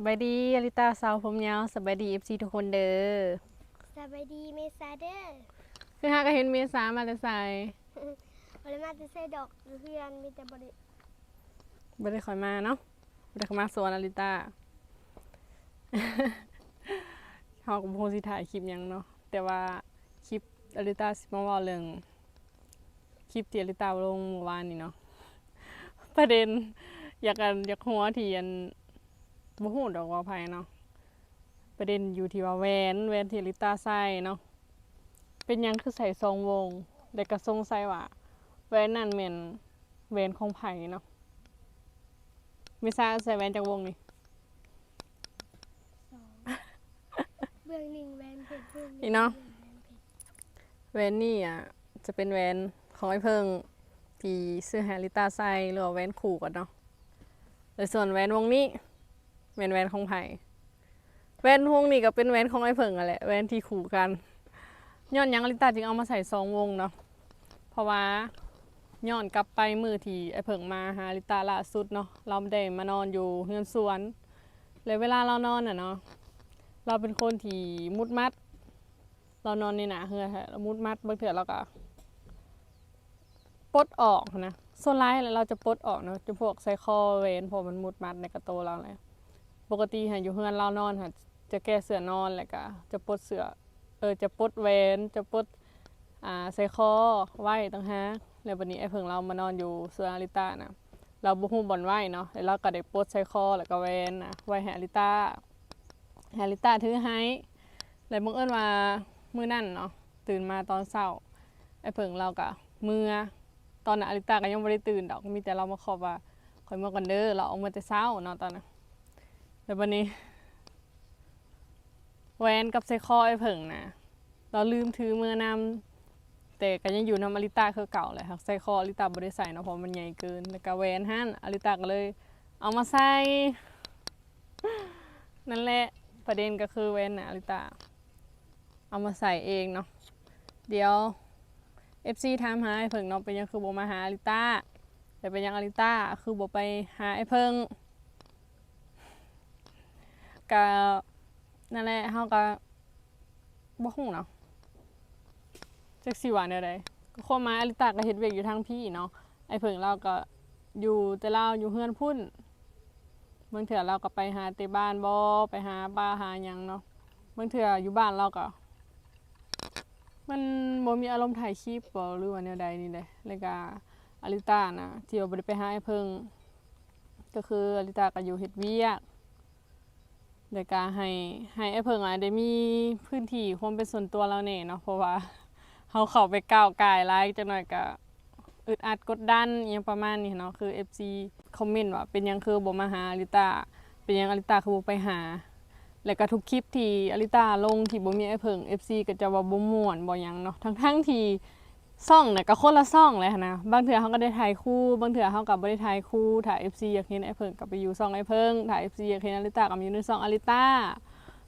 สบายดีอลิตาสาวผมยาวสบายดีเอฟซีทุกคนเด้อสวัสดีเมษาเด้อคือฮาก็เห็นเมษามาแต่ใส่บริมาจะใส่ดอกอยู่เพื่อนมีแต่บริบ่ได้คอยมาเนาะบ่ได้คอยมาสวนอลิตาเฮาก็บ่คงสิถ่ายคลิปหยังเนาะแต่ว่าคลิปอลิตาสิมาเว้าเรื่องคลิปที่อลิตาลงเมื่อวานนี่เนาะประเด็นอยากกันอยากหัวที่อัน บ่ฮู้ดอกว่าไผเนาะประเด็นอยู่ที่ว่าแหวนแหวนที่อลิตาใส่เนาะเป็นหยังคือใส่ทรงวงแต่ก็สงสัยว่าแหวนนั่นแม่นแหวนของไผเนาะไม่ทราบใส่แว่นจากวงนี่สองเบื้องหนึ่งแวนเพชรเบื้องหนึ่งนี่เนาะแวนเพชรแวนนี่อะจะเป็นแวนของไอ้เพิงที่ซื้อแฮริต้าใส่หรือว่าแวนขู่กันเนาะแต่ส่วนแวนวงนี้ แวนแวนของไผ่แวนวงนี้ก็เป็นแวนของไอ้เพิงอะแหละแวนที่ขู่กันย้อนยังอลิตาจึงเอามาใส่สองวงเนาะเพราะว่าย้อนกลับไปมือที่ไอ้เพิงมาหาลิตาล่าสุดเนาะเราไม่ได้มานอนอยู่เฮือนสวนเลยเวลาเรานอนอะเนาะเราเป็นคนที่มุดมัด เรานอนในหนาเฮือแท้เรามุดมัดบางเถื่อเราก็ปลดออกนะส่วนร้ายแล้วเราจะปลดออกเนาะจะพวกไซคอเวนเพอมันมุดมัดในกระโตเราเลย ปกติฮะอยู่เฮือนเรานอนฮะจะแก้เสือนอนแล้วก็จะปลดเสือเออจะปลดเวนจะปลดอ่าไซคอไหวตั้งฮะแล้ววันนี้ไอ้เพิ่งเรามานอนอยู่เสวนอาริต้านะเราบุ้งบอลไว้เนาะแล้วเราก็ได้ปลดไซคอแล้วก็เวนนะไห้อาริต้าให้อาริต้าถือให้แล้วบังเอิญว่ามื้อนั่นเนาะตื่นมาตอนเช้าไอ้เผิงเรากะเมื่อตอนนั้นอลิตาก็ยังไม่ได้ตื่นดอกมีแต่เรามาขอบว่าคอยเมาก่อนเด้อเราออกมาแต่เช้าเนาะตอนนั้น แล้ววันนี้แหวนกับไซคอไอ้เผิงนะเราลืมถือเมื่อนำแต่ก็ยังอยู่นำอลิตาคือเก่าเลยค่ะไซคออลิตาบ่ได้ใส่เนาะเพราะมันใหญ่เกินแล้วก็แหวนหั่นอลิตาก็เลย เอามาใส่นั่นแหละประเด็นก็คือแหวนนะอลิตา เอามาใส่เองเนาะเดี๋ยว FC ถามหาไอ้เพิงเนาะเป็นยังคือโบมาหาอลิต้าแต่เป็นยังอลิต้าคือโบไปหาไอ้เพิง ก็นั่นแหละเฮาก็บ่ฮู้เนาะจักสิว่าแนวใดก็ความหมายอลิตาก็เฮ็ดเวียกอยู่ทางพี่เนาะไอ้เพิงเราก็อยู่แต่เราอยู่เฮือนพุ่นบางเทื่อเราก็ไปหาแต่บ้านบ่ไปหาปลาหาหยังเนาะบางเทื่ออยู่บ้านเราก็ มันบ่มีอารมณ์ถ่ายคลิปบ่หรือว่าแนวใดนี่แหละแล้วก็อลิตานะที่ว่าบ่ได้ไปหาไอ้เพิ่งก็คืออลิตาก็อยู่เฮ็ดเวียก แล้วก็ให้ให้ไอ้เพิงอะได้มีพื้นที่ความเป็นส่วนตัวเราแน่เนาะเพราะว่าเฮาเข้าไปก้าวกายหลายจักหน่อยก็อึดอัดกดดันอหยังประมาณนี้เนาะคือ FC คอมเมนต์ว่าเป็นยังคือบ่มาหาอลิตาเป็นยังอลิตาคือบ่ไปหา แล้วก็ทุกคลิปที่อลิตาลงที่บ่มีไอ้เพิง FC ก็จะว่าบ่ม่วนบ่หยังเนาะทั้งทั้งๆที่ ซ่องน่ะก็คนละซ่องเลยหั้นนะบางเทื่อเขาก็ได้ถ่ายคู่ บางเทื่อเขาก็บ่ได้ถ่ายคู่ถ้า FC อยากเห็นไอ้เพิงก็ไปอยู่ซ่องไอ้เพิงถ้า FC อยากเห็นอลิตาก็มาอยู่ในซ่องอลิตา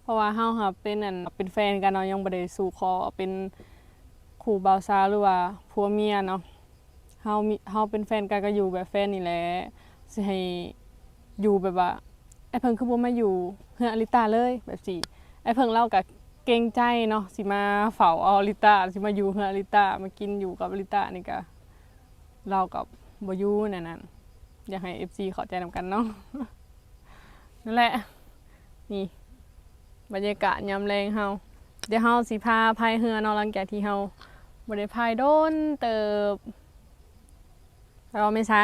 เพราะว่าเฮาค่ะเป็นอันเป็นแฟนกันเนาะยังบ่ได้สู่ขอเป็นคู่บ่าวสาวหรือว่าผัวเมียเนาะเฮามีเฮาเป็นแฟนกันก็อยู่แบบแฟนนี่แหละสิให้อยู่แบบว่าไอ้เพิ่งคือบ่มาอยู่เฮืออลิตาเลยแบบสิไอ้เพิ่งเล่ากับ เกรงใจเนาะสิมาเฝ้าเอาอลิตาสิมาอยู่เฮืออลิตามากินอยู่กับอลิตานี่ก็เรากับบอยูนั่นน่ะอยากให้ FC เข้าใจนำกันเนาะนั่นแหละนี่บรรยากาศยามแรงเฮาเดี๋ยวเฮาสิพาพายเรือเนาะหลังจากที่เฮาบ่ได้พายโดนเติบเราไม่ซะ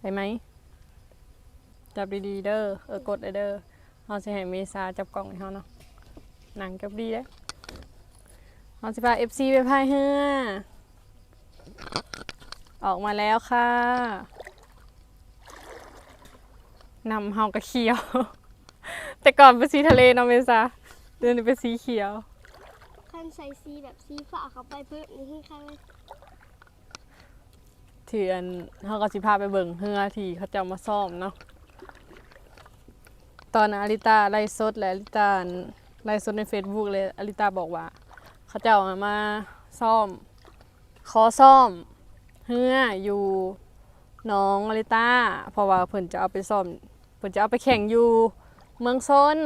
ไปไหมจับดีๆเด้อเออกดเด้อเฮาสิให้เมษาจับกล่องให้เฮาเนาะ หนังจับดีเด้อเฮาสิพา FC ไปพายเรือออกมาแล้วค่ะนำเฮากระเขียว แต่ก่อนเป็นสีทะเลเนาะเมษาเดี๋ยวนี้เป็นสีเขียวขั้นใส่สีแบบสีฟ้าเข้าไปเพิ่มนี่ข้างที่อันเฮาก็สิพาไปเบิ่งเรือที่เขาจะเอามาซ่อมเนาะตอนนั้นอลิตาไล่สดและอลิตา ไล่สดใน Facebook เลยอลิตาบอกว่า เขาเจ้าเอามาซ่อม ขอซ่อมเฮืออยู่น้องอลิตาเพราะว่าเพิ่นจะเอาไปซ่อมเพิ่นจะเอาไปแข่งอยู่เมืองซน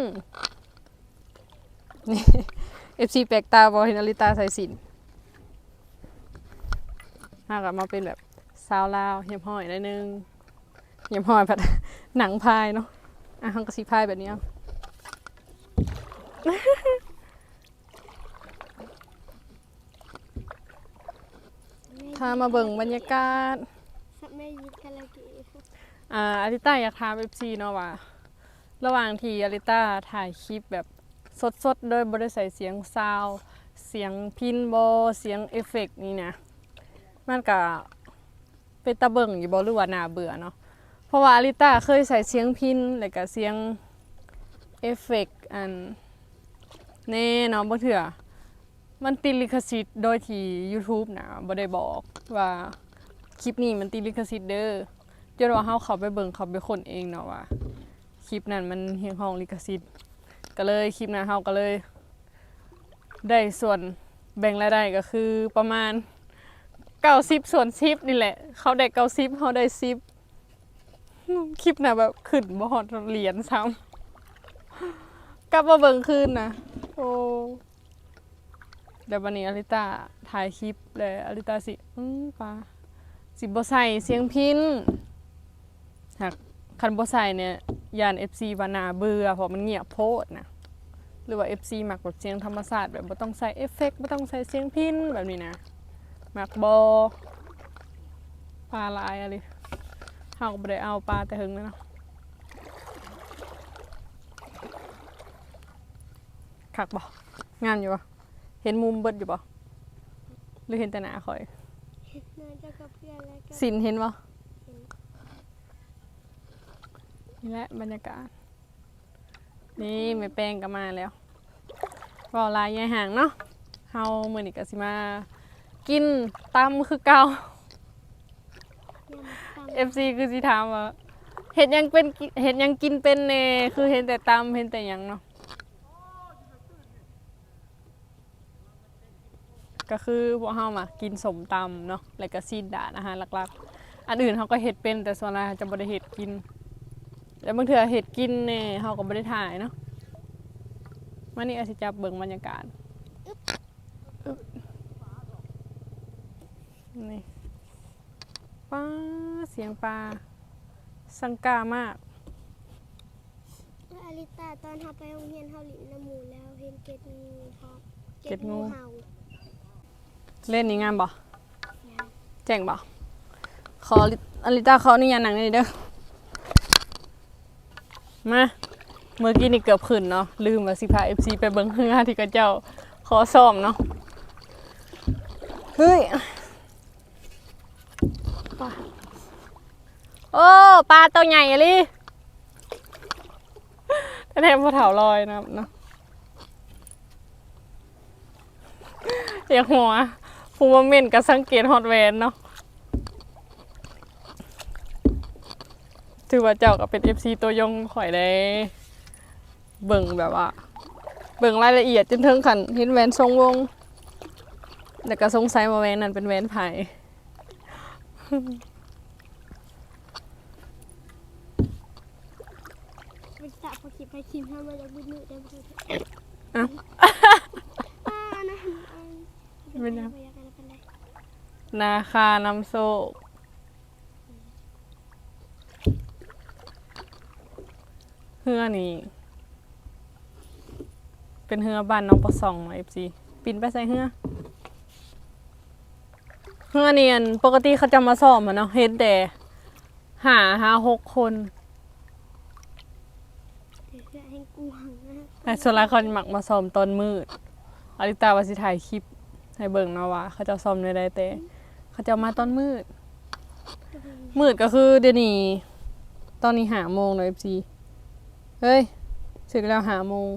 นี่ FC แปลกตาบอเห็นอลิตาใส่สินหากลับมาเป็นแบบสาวลาวเหียบห้อยได้นึงเหียบห้อยแบบหนังพายเนาะอะฮังกระสีพายแบบนี้เอา พามาเบิ่งบรรยากาศสับแม่ยิดคาราเกะอ่าอาริต้าอยากถามเอฟซีเนาะว่า ระหว่างที่อาริต้าถ่ายคลิปแบบสดๆ โดยบริใส่เสียงซาวด์เสียงพินบอเสียงเอฟเฟกต์นี่นะมันก็เป็นตะเบิ่งอยู่บ่หรือว่าน่าเบื่อเนาะเพราะว่าอาริต้าเคยใส่เสียงพินแล้วก็เสียงเอฟเฟกต์อัน แน่เนาะบ่เถื่อมันติดลิขสิทธิ์โดยที่ YouTube นะบ่ได้บอกว่าคลิปนี้มันติดลิขสิทธิ์เด้อจนว่าเฮาเขาไปเบิ่งเขาไปคนเองเนาะว่าคลิปนั้นมันเฮียงห้องลิขสิทธิ์ก็เลยคลิปนั้นเฮาก็เลย ได้ส่วนแบ่งรายได้ก็คือประมาณ90ส่วน10นี่แหละ เขาได้90เฮาได้10คลิปน่ะแบบขึ้นบ่ฮอดเหรียญซ้ำ กลับมาเบิ่งคืนนะโอ้เดี๋ยววันนี้อลิตาถ่ายคลิปเลยอลิตาสิอืมปาสิบ่ใส่เสียงพินหากคันบใส่เนี่ยยาน FC วานาเบื่อเพราะมันเงียบโพดนะหรือว่า FC มักแบบเสียงธรรมชาสติแบบบ่ต้องใส่เอฟเฟกต์บ่ต้องใส่เสียงพินแบบนี้นะมักบ่ปลาลายอะไรเฮาก็บ่ได้เอาปลาแต่หึงเลยเนาะ คักบ่งามอยู่บ่เห็นมุมเบิดอยู่บ่หรือเห็นแต่หน้าข่อยนอนเจ้ากับเพื่อนแล้วก็สินเห็นบ่นี่แหละบรรยากาศ นี่แม่แป้งก็มาแล้วก็ลายยายห่างเนาะเฮามื้อนี้ก็สิมา กินตำคือเก่าเนี่ยมันต FC คือสิถามว่าเห็ดหยังเป็นกิเห็ดหยังกินเป็นแน่คือเห็นแต่ตำเห็นแต่หยังเนาะ ก็คือพวกเฮามากินสมตำเนาะแล้วก็ซีดดาดอาหารหลักๆ อันอื่นเฮาก็เห็ดเป็นแต่ส่วนใหญ่จะบ่ได้เห็ดกินแต่บางเทื่อเห็ดกินแน่เฮาก็บ่ได้ถ่ายเนาะมานี่อาจสิจับเบิ่งบรรยากาศนี่ป้าเสียงปลาสังกามากำว่าอลิตาตอนเฮาไปโรงเรียนเฮาหลินน้ำหมูแล้วเห็นเกตงูทองเกล็ดงูเห่า เล่นนี่งามบ่แจ้งบ่ขออลิต้าเขออนุญาตหนังหน่เด้อมาเมื่อกี้นี่เกือบขึ้นเนาะลืมว่าสิพา FC ไปเบิ่งเฮือที่กระเจ้าขอซ่อมเนาะเฮ้ยปลาโอ้ปลาตัวใหญ่อะลิแทนพอเถาลอยนะเนาะอยากหัว ฟูมาเม่นก็สังเกตฮอตแวนเนาะถือว่าเจ้าก็เป็น FC ตัวยงข่อยเลยเบิ่งแบบว่า เบิ่งรายละเอียดจนถึงขันเห็นแหวนทรงวงแต่ก็สงสัยว่าแหวนนั้นเป็นแหวนไผ่ไปสระพอคิดไปคิมทำมาจากบุญมือได้บ่อ้าว อ่านะอ่า เป็นไง บ่อยากอะไรเป็นไร นาคาน้ำโซกเฮือนี่ เป็นเฮือบ้านน้องปะสองเนาะ FC ปินไปใส่เฮือเฮือนี่อันปกติเขาจะมาซ่อมอะเนาะเฮ็ดแต่หาหาหกคนเดี๋ยวจะให้กวางนะแต่ส่วนหลายเขามักมาซ้อมตอนมืดอลิตาว่าสิถ่ายคลิปให้เบิ่งนะว่า เขาจะซ้อมในใดแต่ เขาจะมาตอนมืด มืดก็คือเดี๋ยวนี้ตอนนี้หาโมงเนาะ FC เฮ้ยถึงแล้วหาโมง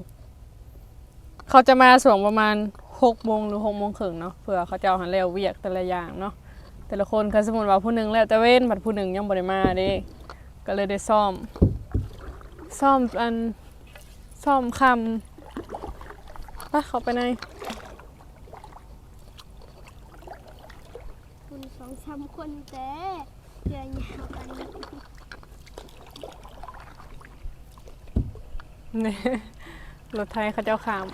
เขาจะมาส่วงประมาณหกโมงหรือหกโมงครึ่งเนาะเผื่อเขาจะเอาหันแล้วเวียกแต่ละอย่างเนาะแต่ละคนคือสมมติว่าผู้หนึ่งแล้วแต่เว้นบัดผู้หนึ่งยังบ่ได้มาเด้ก็เลยได้ซ่อม ซ่อมอันซ่อมคำไปเขาไปไหน คุณสองสา มคนแต่เดือนยาวกันนี่รถไทยเขาเจ้าขาม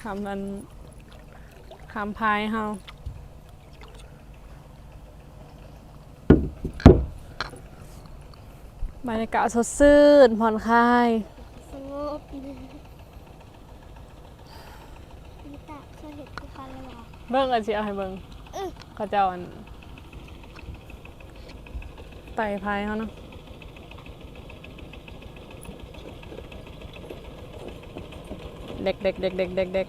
ขามมันขามพายเฮาบรรยากาศสดชื่นผ่อนคลายสงบอาริตาเคยเห็นภูเขาแล้วเหรอเบิ่งอันสิเอาให้เบิ่งอื้อ เขาเจ้าอันไต่พายเขาเนาะเด็กเด็กเด็กเด็กเด็กเด็ก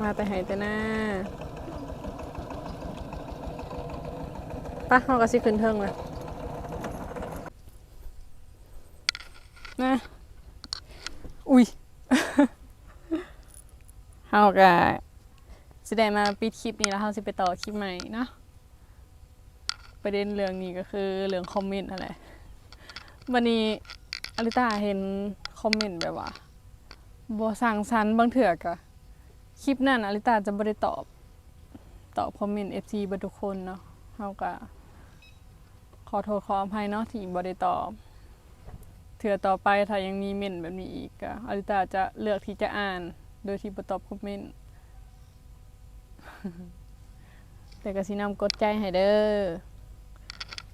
มาแต่ไหนแต่หน้าปะเขาก็สิขึ้นเทิงเลยนะอุ้ย เฮาก็สิได้มาปิดคลิปนี้แล้วเฮาสิไปต่อคลิปใหม่เนาะประเด็นเรื่องนี้ก็คือเรื่องคอมเมนต์อะไรวันนี้อลิตาเห็นคอมเมนต์แบบว่าบ่สร้างสรรค์บางเถื่อก็คลิปนั้นอลิตาจะบ่ได้ตอบ ตอบคอมเมนต์ FC เบ่ทุกคนเนาะเฮาก็ขอโทษขออภัยเนาะที่บ่ได้ตอบเถื่อต่อไปถ้ายังมีเม่นแบบนี้อีกก็อลิตาจะเลือกที่จะอ่าน โดยที่บ่ตอบคอมเมนต์แต่ก็สินำกดใจให้เด้อ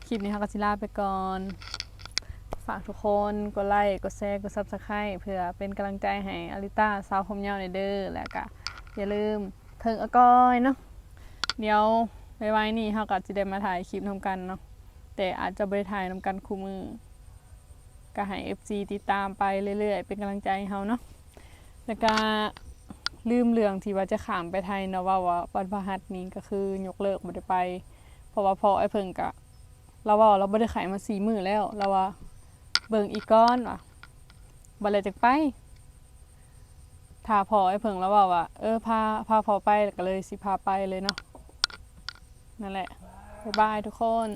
คลิปนี้ค่ะก็สิลาไปก่อน ฝากทุกคนกดไลค์ กดแชร์ กด Subscribe เพื่อเป็นกำลังใจให้อลิต้าสาวผมยาวในเด้อ แล้วก็อย่าลืมเทิงอากอยเนาะ เดี๋ยวไว้ๆนี่เฮาก็สิได้มาถ่ายคลิปนำกันเนาะ แต่อาจจะบ่ได้ถ่ายนำกันคู่มือ ก็ให้ FC ติดตามไปเรื่อยๆ เป็นกำลังใจให้เฮาเนาะ แล้วก็ลืมเรื่องที่ว่าจะขามไปไทยเนาะว่าว่าวันพฤหัสนี้ก็คือยกเลิกบ่ได้ไป เพราะว่าพอไอ้เพิ่งกะเราว่าเราบ่ได้ขายมาสี่มื้อแล้วเราว่าเบิ่งอีกก้อนว่ะบ่เลยจักไปถ้าพอไอ้เพิ่งแล้วว่าว่าเออพาพาพอไปก็เลยสิพาไปเลยเนาะนั่นแหละบ๊ายบายทุกคน